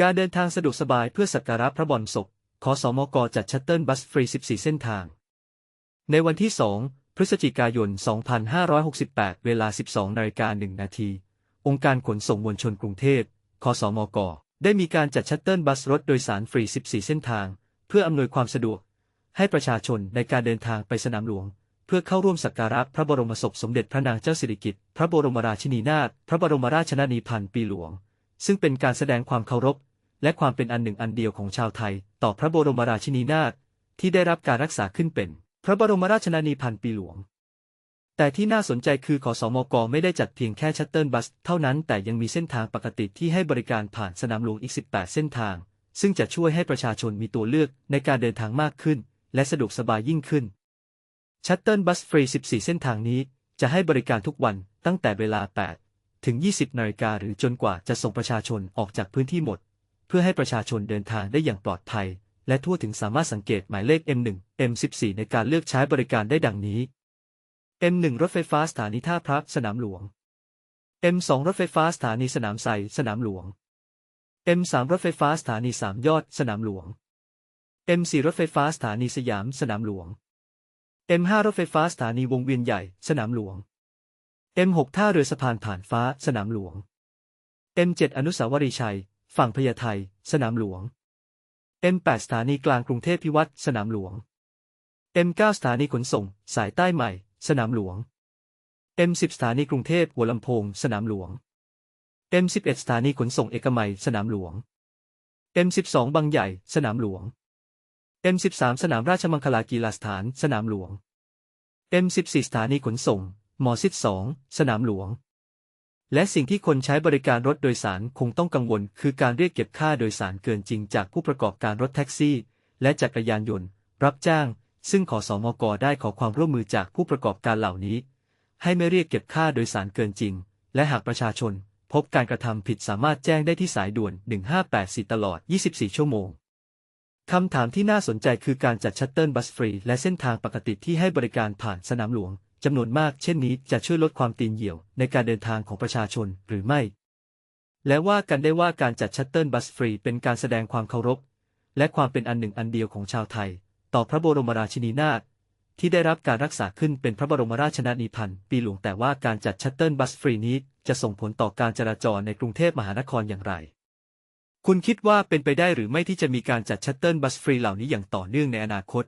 การเดินทางสะดวกสบายเพื่อสักการะพระบรมศพ ขอสมกจัดชัตเติลบัสฟรี 14 เส้นทาง ในวันที่ 2 พฤศจิกายน 2568 เวลา 12นาฬิกา1นาที องค์การขนส่งมวลชนกรุงเทพคสมก ได้มีการจัดชัตเติลบัสรถโดยสารฟรี 14 เส้นทาง เพื่ออำนวยความสะดวก ให้ประชาชนในการเดินทางไปสนามหลวง เพื่อเข้าร่วมสักการะพระบรมศพสมเด็จพระนางเจ้าสิริกิติ์ พระบรมราชินีนาถ พระบรมราชชนนีพันปีหลวง ซึ่งเป็นการแสดงความเคารพ และความเป็นอันหนึ่งอันเดียวของชาวไทย ต่อพระบรมราชินีนาถที่ได้รับการรักษาขึ้นเป็น พระบรมราชชนนีพันปีหลวง แต่ที่น่าสนใจคือขอสมกไม่ได้จัดเพียงแค่ชัตเติลบัส เท่านั้นแต่ยังมีเส้นทางปกติที่ให้บริการผ่านสนามหลวงอีก 18 เส้นทาง ซึ่งจะช่วยให้ประชาชนมีตัวเลือกในการเดินทางมากขึ้น และสะดวกสบายยิ่งขึ้นชัตเติลบัสฟรี 14 เส้นทางนี้จะให้บริการทุกวันตั้งแต่เวลา 8 ถึง 20นาฬิกาหรือจนกว่าจะส่งประชาชนออกจากพื้นที่หมด เพื่อให้ประชาชนเดินทางได้อย่างปลอดภัย และทั่วถึงสามารถสังเกตหมายเลข M1 M14 ในการเลือกใช้บริการได้ดังนี้ M1 รถไฟฟ้าสถานีท่าพระสนามหลวง M2 รถไฟฟ้าสถานีสนามไซสนามหลวง M3 รถไฟฟ้าสถานีสามยอดสนามหลวง M4 รถไฟฟ้าสถานีสยามสนามหลวง M5 รถไฟฟ้าสถานีวงเวียนใหญ่สนามหลวง M6 ท่าเรือสะพานผ่านฟ้าสนามหลวง M7 อนุสาวรีย์ชัย ฝั่งพญาไทสนามหลวง M8 สถานีกลางกรุงเทพพิวัตรสนามหลวง M9 สถานีขนส่ง สายใต้ใหม่ สนามหลวง M10 สถานีกรุงเทพหัวลำโพง สนามหลวง M11 สถานีขนส่งเอกมัย สนามหลวง M12 บางใหญ่ สนามหลวง M13 สนามราชมังคลากีฬาสถาน สนามหลวง M14 สถานีขนส่ง มอซิด2สนามหลวง และสิ่งที่คนใช้บริการรถโดยสารคงต้องกังวล คือการเรียกเก็บค่าโดยสารเกินจริงจากผู้ประกอบการรถแท็กซี่ และจักรยานยนต์ รับจ้าง ซึ่งขอสอมกได้ขอความร่วมมือจากผู้ประกอบการเหล่านี้ ให้ไม่เรียกเก็บค่าโดยสารเกินจริง และหากประชาชน พบการกระทำผิดสามารถแจ้งได้ที่สายด่วน 1584 ตลอด 24 ชั่วโมงคำถามที่น่าสนใจคือการจัดชัตเติลบัสฟรีและเส้นทางปกติที่ให้บริการผ่านสนามหลวง จำนวนมากเช่นนี้จะช่วยลดความตีนเหี่ยวในการเดินทางของประชาชนหรือไม่ และว่ากันได้ว่าการจัดชัตเติลบัสฟรีเป็นการแสดงความเคารพ และความเป็นอันหนึ่งอันเดียวของชาวไทย ต่อพระบรมราชินีนาถที่ได้รับการรักษาขึ้นเป็นพระบรมราชชนนีพันธ์ปีหลวงแต่ว่าการจัดชัตเติลบัสฟรีนี้จะส่งผลต่อการจราจรในกรุงเทพมหานครอย่างไร คุณคิดว่าเป็นไปได้หรือไม่ที่จะมีการจัดชัตเติลบัสฟรีเหล่านี้อย่างต่อเนื่องในอนาคต